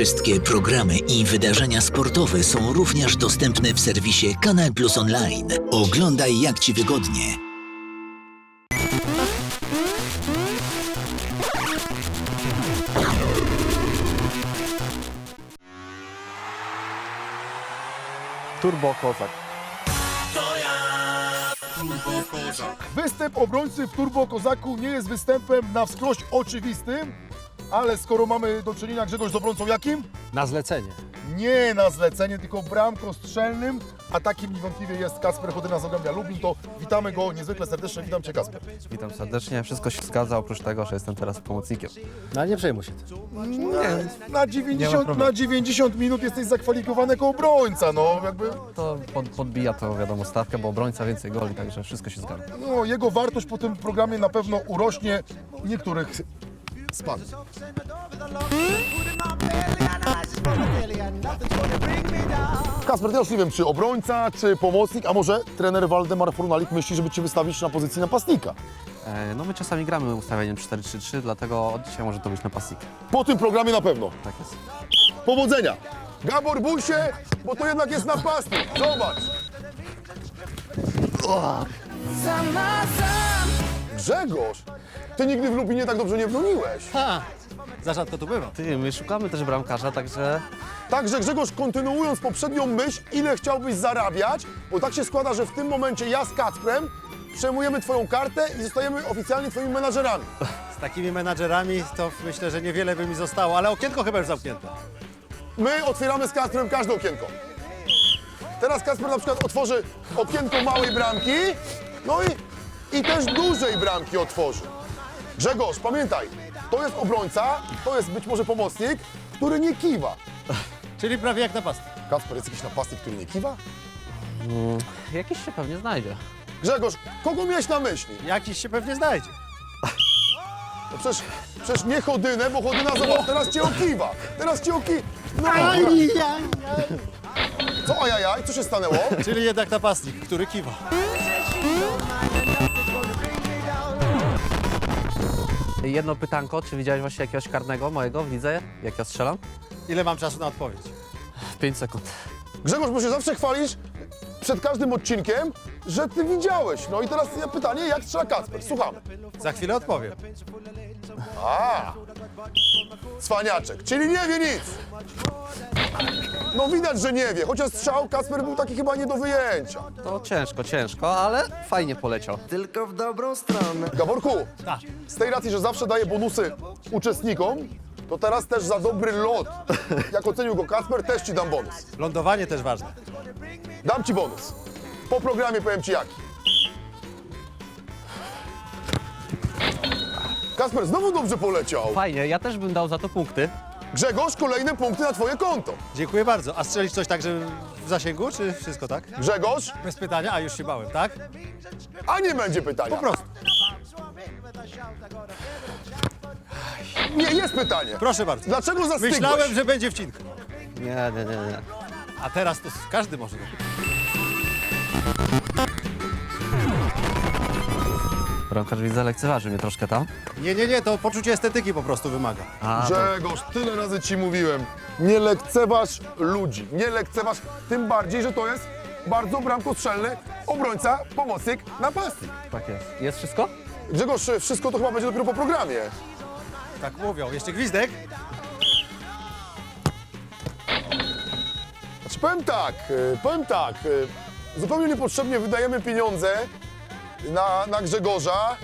Wszystkie programy i wydarzenia sportowe są również dostępne w serwisie Kanal Plus Online. Oglądaj jak Ci wygodnie. Turbo Kozak. Występ obrońcy w Turbo Kozaku nie jest występem na wskroś oczywistym, ale skoro mamy do czynienia Grzegorz z obrońcą jakim? Na zlecenie. Nie na zlecenie, tylko bramko strzelnym, a takim niewątpliwie jest Kasper Chodyna z Ogębia Lublin, to witamy go niezwykle serdecznie, witam Cię Kasper. Witam serdecznie. Wszystko się zgadza, oprócz tego, że jestem teraz pomocnikiem. No ale nie przejmuj się tym. Na 90, na 90 minut jesteś zakwalifikowany jako obrońca, no jakby To pod, podbija to wiadomo stawkę, bo obrońca więcej goli, także wszystko się zgadza. no, jego wartość po tym programie na pewno urośnie, niektórych spadnie. Kasper, ja już nie wiem, czy obrońca, czy pomocnik, a może trener Waldemar Fornalik myśli, żeby Cię wystawić na pozycji napastnika. E, no my czasami gramy ustawieniem 4-3-3, dlatego od dzisiaj może to być napastnik. Po tym programie na pewno. Tak jest. Powodzenia! Gabor, bój się, bo to jednak jest napastnik. Zobacz! Grzegorz, Ty nigdy w Lubinie tak dobrze nie broniłeś. Ha! Za rzadko tu bywa. Ty, my szukamy też bramkarza, także Także Grzegorz, kontynuując poprzednią myśl, ile chciałbyś zarabiać, bo tak się składa, że w tym momencie ja z Kacprem przejmujemy Twoją kartę i zostajemy oficjalnie Twoimi menadżerami. Z takimi menadżerami to myślę, że niewiele by mi zostało, ale okienko chyba już zamknięte. My otwieramy z Kacprem każde okienko. Teraz Kacper na przykład otworzy okienko małej bramki, no i, i też dużej bramki otworzy. Grzegorz, pamiętaj, to jest obrońca, to jest być może pomocnik, który nie kiwa. Czyli prawie jak napastnik. Kacper, jest jakiś napastnik, który nie kiwa? jakiś się pewnie znajdzie. Grzegorz, kogo miałeś na myśli? Jakiś się pewnie znajdzie. No przecież, przecież nie Chodynę, bo Chodyna, zobacz, teraz cię okiwa. Teraz cię oki... No, co ajajaj, co się stanęło? Czyli jednak napastnik, który kiwa. Jedno pytanko, czy widziałeś właśnie jakiegoś karnego mojego w lidze, jak ja strzelam? Ile mam czasu na odpowiedź? 5 sekund. Grzegorz, bo się zawsze chwalisz przed każdym odcinkiem, że ty widziałeś. No i teraz pytanie, jak strzela Kacper? Słuchamy. Za chwilę odpowiem. A, cwaniaczek, czyli nie wie nic. No widać, że nie wie, chociaż strzał Kacper był taki chyba nie do wyjęcia. To ciężko, ciężko, ale fajnie poleciał. tylko w dobrą stronę. Gaborku, Tak. z tej racji, że zawsze daje bonusy uczestnikom, to teraz też za dobry lot, jak ocenił go Kacper, też ci dam bonus. Lądowanie też ważne. Dam ci bonus. Po programie powiem ci jaki. Kasper znowu dobrze poleciał. Fajnie, ja też bym dał za to punkty. Grzegorz, kolejne punkty na twoje konto. Dziękuję bardzo. A strzelić coś tak, że w zasięgu, czy wszystko tak? Grzegorz, Bez pytania, a już się bałem, tak? a nie będzie pytania. Po prostu. Nie, jest pytanie. Proszę bardzo. Dlaczego zastygłeś? Myślałem, że będzie wcinka. Nie, nie, nie, nie. A teraz to każdy może. Bramkarz widzę lekceważy mnie troszkę tam. Nie, nie, nie, to poczucie estetyki po prostu wymaga. A, to, Grzegorz, tyle razy ci mówiłem. Nie lekceważ ludzi. Nie lekceważ, tym bardziej, że to jest bardzo bramkostrzelny obrońca, pomocnik, napastnik. tak jest. Jest wszystko? Grzegorz, wszystko to chyba będzie dopiero po programie. Tak mówią. Jeszcze gwizdek? Znaczy powiem tak, y, powiem tak, y, zupełnie niepotrzebnie wydajemy pieniądze na, na Grzegorza,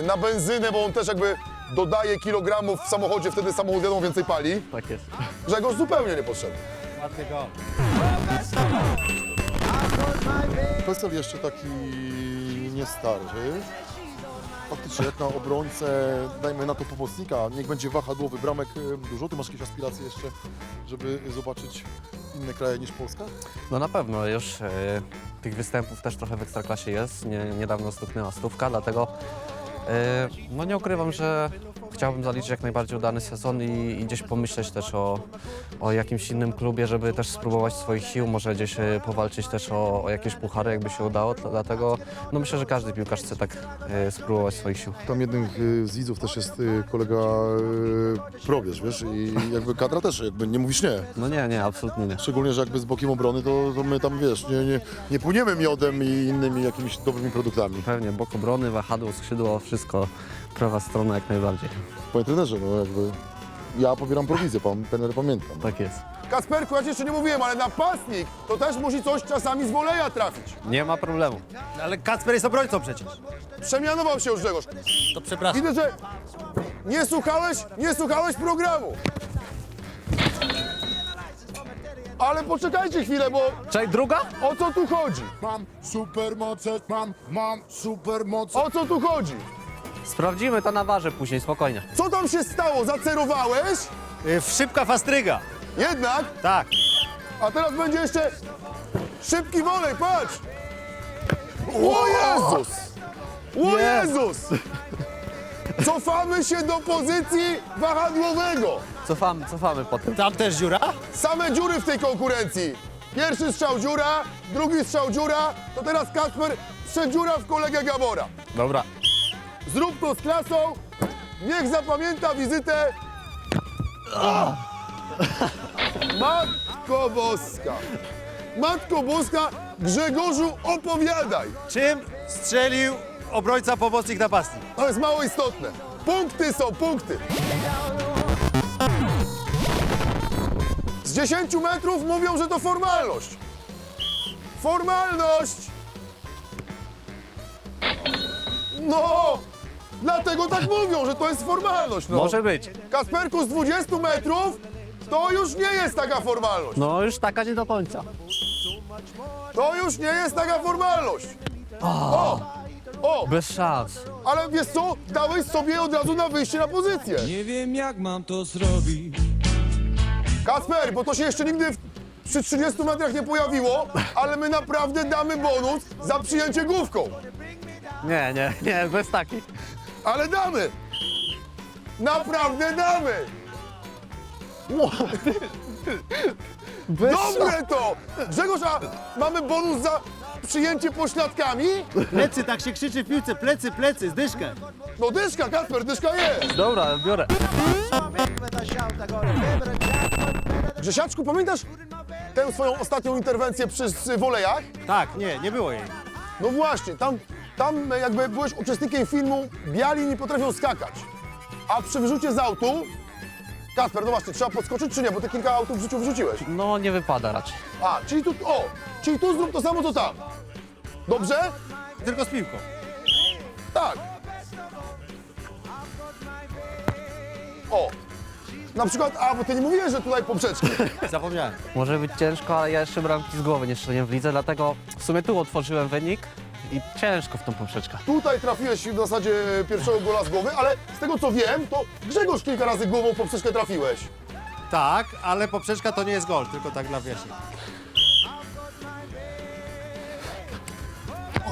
y, na benzynę, bo on też jakby dodaje kilogramów w samochodzie, wtedy samochód wiadomo więcej pali. Tak jest. Grzegorz zupełnie niepotrzebny. Ładny gol. PESEL jeszcze taki nie stary. Faktycznie jak na obrońcę, dajmy na to pomocnika, niech będzie wahadłowy, bramek y, dużo. Ty masz jakieś aspiracje jeszcze, żeby zobaczyć inne kraje niż Polska? No na pewno już e, tych występów też trochę w Ekstraklasie jest. Nie, niedawno stuknęła stówka, dlatego e, no nie ukrywam, że chciałbym zaliczyć jak najbardziej udany sezon i, i gdzieś pomyśleć też o, o jakimś innym klubie, żeby też spróbować swoich sił, może gdzieś e, powalczyć też o, o jakieś puchary, jakby się udało. Dla- Dlatego no myślę, że każdy piłkarz chce tak e, spróbować swoich sił. Tam jednym y, z widzów też jest y, kolega y, Probierz, wiesz, i jakby kadra też, jakby nie mówisz nie. No nie, nie, absolutnie nie. Szczególnie, że jakby z bokiem obrony, to, to my tam, wiesz, nie, nie, nie płyniemy miodem i innymi jakimiś dobrymi produktami. Pewnie, bok obrony, wahadło, skrzydło, wszystko, prawa strona jak najbardziej. Panie trenerze, no jakby ja pobieram prowizję, pan trener pamiętam. Tak jest. Kasperku, ja ci jeszcze nie mówiłem, ale napastnik to też musi coś czasami z woleja trafić. Nie ma problemu. Ale Kacper jest obrońcą przecież. Przemianował się już Grzegorz. To przepraszam. Widzę, że nie słuchałeś, nie słuchałeś programu. Ale poczekajcie chwilę, bo Czekaj, druga? o co tu chodzi? Mam supermoce, mam, mam supermoce. O co tu chodzi? Sprawdzimy to na warze później, spokojnie. Co tam się stało? Zacerowałeś? Y, w Szybka fastryga. Jednak, Tak. a teraz będzie jeszcze szybki wolej, patrz! O Jezus! O Jezus! Cofamy się do pozycji wahadłowego. Cofamy, cofamy potem. Tam też dziura? Same dziury w tej konkurencji. Pierwszy strzał dziura, drugi strzał dziura, to teraz Kasper przedziura w kolegę Gabora. Dobra. Zrób to z klasą, niech zapamięta wizytę. Matko Boska. Matko Boska, Grzegorzu opowiadaj. Czym strzelił obrońca pomocnik napastnik? To jest mało istotne. Punkty są punkty. Z 10 metrów mówią, że to formalność. Formalność! No! Dlatego tak mówią, że to jest formalność. No. Może być. Kasperku z 20 metrów to już nie jest taka formalność. No już taka nie do końca. To już nie jest taka formalność. O! O! Bez szans. Ale wiesz co? Dałeś sobie od razu na wyjście na pozycję. Nie wiem jak mam to zrobić. Kasper, bo to się jeszcze nigdy w, przy 30 metrach nie pojawiło, ale my naprawdę damy bonus za przyjęcie główką. Nie, nie, nie, bez takich. Ale damy! Naprawdę damy! Dobre to! Grzegorz, a mamy bonus za przyjęcie pośladkami? Plecy, tak się krzyczy w piłce. Plecy, plecy, zdyszkę. No dyszka, Kasper, dyszka jest! Dobra, biorę. Grzesiaczku, pamiętasz tę swoją ostatnią interwencję przy wolejach? Tak, nie, nie było jej. No właśnie, tam, tam jakby byłeś uczestnikiem filmu Biali nie potrafią skakać. A przy wyrzucie z autu, Kasper, no właśnie, trzeba podskoczyć czy nie, bo ty kilka autów w życiu wyrzuciłeś. No nie wypada raczej. A, czyli tu, o, czyli tu zrób to samo co tam. Dobrze? Tylko z piłką. Tak. O, na przykład, a, bo ty nie mówiłeś, że tutaj poprzeczki. Zapomniałem. Może być ciężko, ale ja jeszcze bramki z głowy nie strzeliłem w lidze, dlatego w sumie tu otworzyłem wynik i ciężko w tą poprzeczkę. Tutaj trafiłeś w zasadzie pierwszego gola z głowy, ale z tego co wiem, to Grzegorz kilka razy głową w poprzeczkę trafiłeś. Tak, ale poprzeczka to nie jest gol, tylko tak dla wyjaśnienia.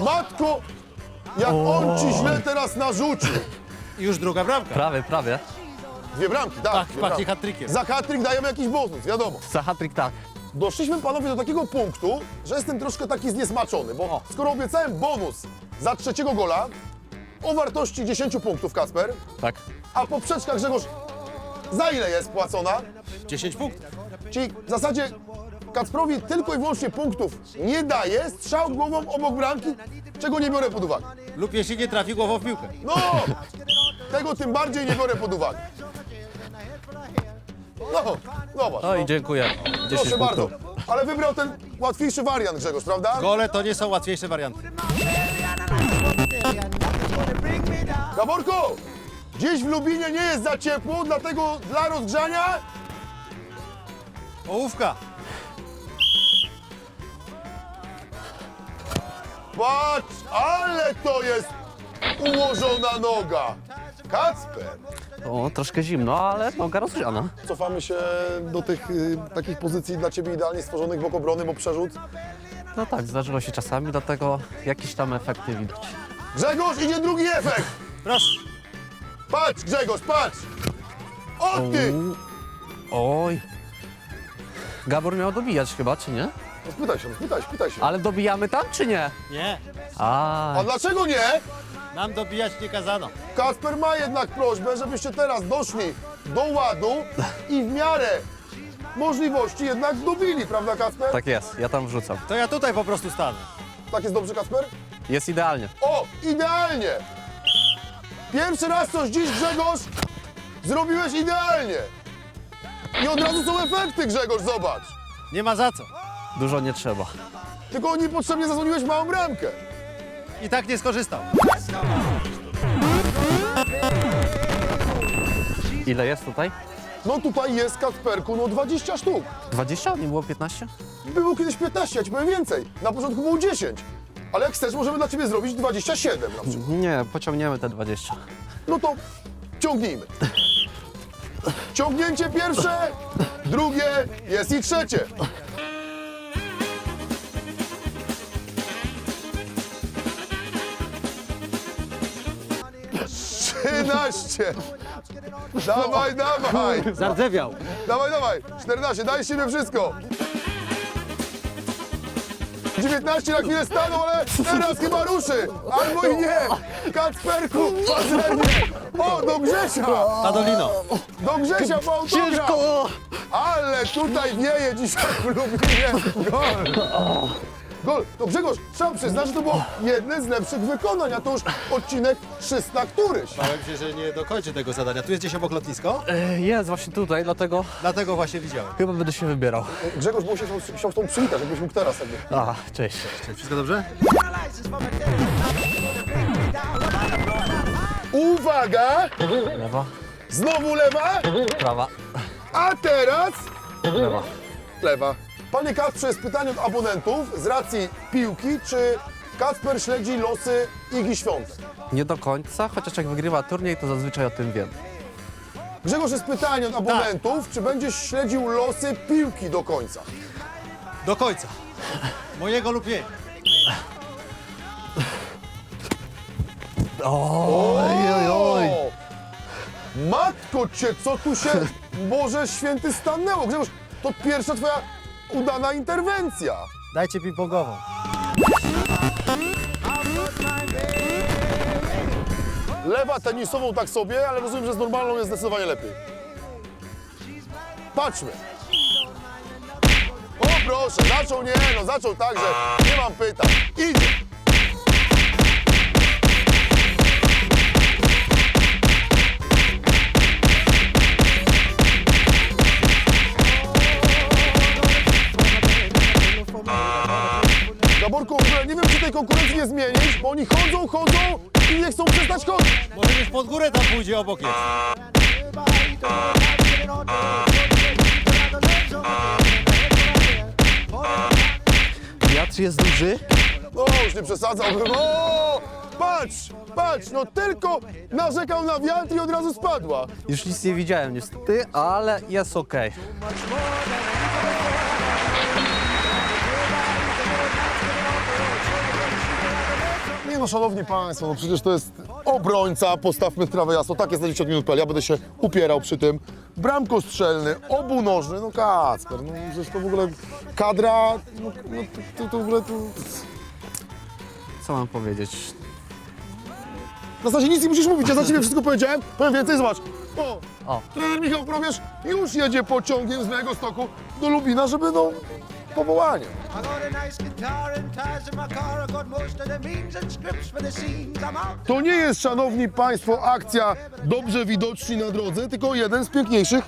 Matko, jak on ci źle teraz narzucił. I już druga bramka. Prawie, prawie. Dwie bramki, tak. Tak, dwie bramki. hat-trickiem. Za hat-trick dajemy jakiś bonus, wiadomo. Za hat-trick tak. Doszliśmy panowie do takiego punktu, że jestem troszkę taki zniesmaczony, bo skoro obiecałem bonus za trzeciego gola o wartości 10 punktów, Kasper, Tak. a poprzeczka Grzegorz za ile jest płacona? 10 punktów. Czyli w zasadzie Kacprowi tylko i wyłącznie punktów nie daje strzał głową obok bramki, czego nie biorę pod uwagę. Lub jeśli nie trafi głową w piłkę. No, tego tym bardziej nie biorę pod uwagę. No, zobacz. No i dziękuję. 10 Proszę bardzo. punktów. Ale wybrał ten łatwiejszy wariant, Grzegorz, prawda? Gole to nie są łatwiejsze warianty. Gaborku, dziś w Lubinie nie jest za ciepło, dlatego dla rozgrzania Ołówka. patrz, ale to jest ułożona noga. Kacper. O, troszkę zimno, ale noga rozgrzana. Cofamy się do tych y, takich pozycji dla Ciebie idealnie stworzonych bok obrony, bo przerzut. No tak, zdarzyło się czasami, dlatego jakieś tam efekty widać. Grzegorz, idzie drugi efekt. Proszę. Patrz, Grzegorz, patrz! O ty! Oj. Gabor miał dobijać chyba, czy nie? No spytaj się, no spytaj, spytaj się. Ale dobijamy tam, czy nie? Nie, A, A dlaczego nie? Nam dobijać nie kazano. Kasper ma jednak prośbę, żebyście teraz doszli do ładu i w miarę możliwości jednak dobili, prawda Kasper? tak jest, ja tam wrzucam. To ja tutaj po prostu stanę. Tak jest dobrze, Kasper? Jest idealnie. O, idealnie! Pierwszy raz coś dziś, Grzegorz, zrobiłeś idealnie. I od razu są efekty, Grzegorz, zobacz. Nie ma za co. Dużo nie trzeba. Tylko niepotrzebnie zasłoniłeś małą bramkę. I tak nie skorzystał. Ile jest tutaj? No tutaj jest, Kasperku, no 20 sztuk. 20? Nie było 15? Było kiedyś 15, ja ci powiem więcej. Na początku było 10. Ale jak chcesz, możemy dla ciebie zrobić 27 na przykład. Nie, pociągniemy te 20. No to ciągnijmy. Ciągnięcie pierwsze, drugie, jest i trzecie. Trzynaście. Dawaj, dawaj. Zardzewiał. Dawaj, dawaj. 14, daj z siebie wszystko. 19 na chwilę stanął, ale teraz chyba ruszy. Albo i nie. Kacperku, pazernie. O, do Grzesia. Padolino. Do Grzesia po autograf. Ale tutaj wieje dzisiaj w Lublinie. Gol. Gol. To Grzegorz, trzeba przyznać, że to było jedne z lepszych wykonań, a to już odcinek 300 któryś. Bałem się, że nie dokończę tego zadania. Tu jest gdzieś obok lotnisko, E, Jest właśnie tutaj, dlatego dlatego właśnie widziałem. chyba będę się wybierał. Grzegorz, bo się chciał, z tą przywitać, jakbyś mógł teraz jakby. A, cześć. Wszystko dobrze? Uwaga! Lewa, Znowu lewa, prawa, a teraz lewa. lewa. Panie Kacprze, jest pytanie od abonentów z racji piłki, czy Kacper śledzi losy Igi Świątek? Nie do końca, chociaż jak wygrywa turniej, to zazwyczaj o tym wiem. Grzegorz, jest pytanie od abonentów, czy będziesz śledził losy piłki do końca? Do końca. Mojego lub jej. Oj, oj, oj. O! Matko cię, co tu się, Boże Święty, stanęło? Grzegorz, to pierwsza twoja udana interwencja. Dajcie ping-pongową. Lewa tenisową tak sobie, ale rozumiem, że z normalną jest zdecydowanie lepiej. Patrzmy. O proszę, zaczął nie, no zaczął tak, że nie mam pytań. Idzie. Tej konkurencji nie zmienić, bo oni chodzą, chodzą i nie chcą przestać chodzić. Może już pod górę tam pójdzie obok jest. Wiatr jest duży. No, już nie przesadzałbym. O! Patrz, patrz, no tylko narzekał na wiatr i od razu spadła. Już nic nie widziałem niestety, ale jest okej. No, szanowni państwo, no przecież to jest obrońca, postawmy sprawę jasno, tak jest na 10 minut PL, ja będę się upierał przy tym. Bramkostrzelny, obunożny, no Kacper, no przecież to w ogóle kadra, no, no to, to, to w ogóle to... Co mam powiedzieć? W zasadzie nic nie musisz mówić, ja za ciebie wszystko powiedziałem, powiem więcej, zobacz. O, O. trener Michał Probierz już jedzie pociągiem z mojego stoku do Lubina, żeby no, powołanie. To nie jest, szanowni państwo, akcja dobrze widoczni na drodze, tylko jeden z piękniejszych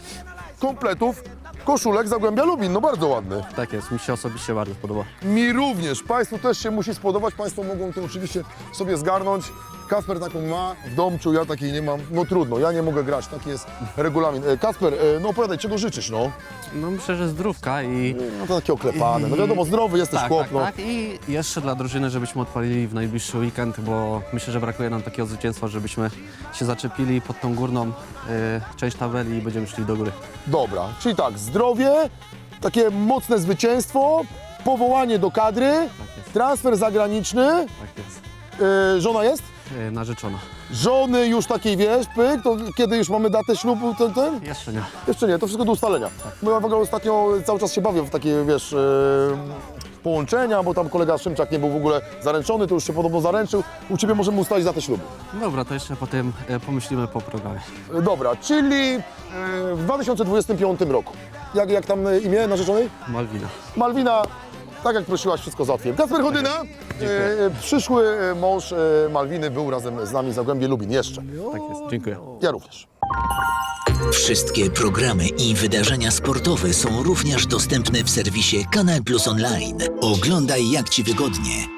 kompletów koszulek Zagłębia Lubin. No bardzo ładny. Tak jest, mi się osobiście bardzo podoba. Mi również. Państwu też się musi spodobać. Państwo mogą to oczywiście sobie zgarnąć. Kasper taką ma w domciu, ja takiej nie mam. No trudno, ja nie mogę grać, taki jest regulamin. E, Kasper, e, no opowiadaj, czego życzysz, no? No myślę, że zdrówka i... No to takie oklepane. No wiadomo, zdrowy jesteś Tak, chłop, tak, no. tak. I jeszcze dla drużyny, żebyśmy odpalili w najbliższy weekend, bo myślę, że brakuje nam takiego zwycięstwa, żebyśmy się zaczepili pod tą górną y, część tabeli i będziemy szli do góry. Dobra, czyli tak, zdrowie, takie mocne zwycięstwo, powołanie do kadry, Tak jest, transfer zagraniczny. tak jest. E, żona jest? E, narzeczona. Żony już takiej, wiesz, pyk, to kiedy już mamy datę ślubu, ten, ten? Jeszcze nie. Jeszcze nie, to wszystko do ustalenia. Bo ja w ogóle ostatnio cały czas się bawię w takie, wiesz, e, połączenia, bo tam kolega Szymczak nie był w ogóle zaręczony, to już się podobno zaręczył. U Ciebie możemy ustalić datę ślubu. Dobra, to jeszcze potem e, pomyślimy po programie. E, Dobra, czyli e, w 2025 roku. Jak, jak tam e, imię narzeczonej? Malwina. Malwina, tak jak prosiłaś, wszystko załatwiłem. Kasper Chodyna, e, przyszły e, mąż e, Malwiny był razem z nami w Zagłębie Lubin jeszcze. Tak jest, dziękuję. Ja również. Wszystkie programy i wydarzenia sportowe są również dostępne w serwisie Kanal Plus Online. Oglądaj jak Ci wygodnie